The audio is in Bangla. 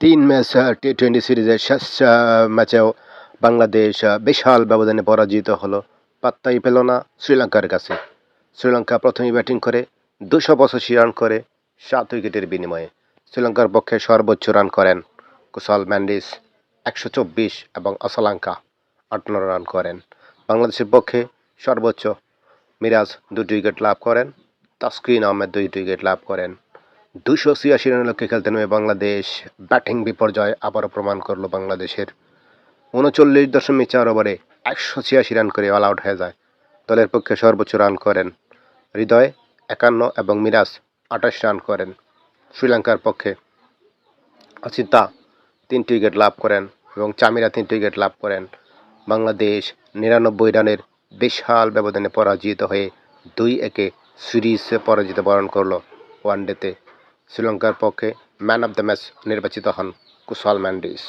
তিন ম্যাচ টি টোয়েন্টি সিরিজের শেষ ম্যাচেও বাংলাদেশ বিশাল ব্যবধানে পরাজিত হলো। পাত্তাই পেল না শ্রীলঙ্কার কাছে। শ্রীলঙ্কা প্রথমে ব্যাটিং করে, দুশো পঁচাশি রান করে, সাত উইকেটের বিনিময়ে। শ্রীলঙ্কার পক্ষে সর্বোচ্চ রান করেন কুশল ম্যান্ডিস, একশো চব্বিশ এবং অসলাঙ্কা আটান্ন রান করেন। বাংলাদেশের পক্ষে সর্বোচ্চ মিরাজ দুটি উইকেট লাভ করেন, তাসকিন আহমেদ দুইটি উইকেট লাভ করেন। দুশো ছিয়াশি রানের লক্ষ্যে খেলতে নেমে বাংলাদেশ। ব্যাটিং বিপর্যয় আবারও প্রমাণ করল বাংলাদেশের। উনচল্লিশ দশমিক চার ওভারে একশো ছিয়াশি রান করে অল আউট হয়ে যায়। দলের পক্ষে সর্বোচ্চ রান করেন হৃদয় একান্ন এবং মিরাজ আঠাশ রান করেন শ্রীলঙ্কার পক্ষে। অচিতা তিনটি উইকেট লাভ করেন এবং চামিরা তিনটি উইকেট লাভ করেন। বাংলাদেশ নিরানব্বই রানের বিশাল ব্যবধানে পরাজিত হয়ে দুই একে সিরিজে পরাজিত বরণ করল ওয়ানডেতে। শ্রীলঙ্কার পক্ষে ম্যান অব দ্য ম্যাচ নির্বাচিত হন কুশল ম্যান্ডিস।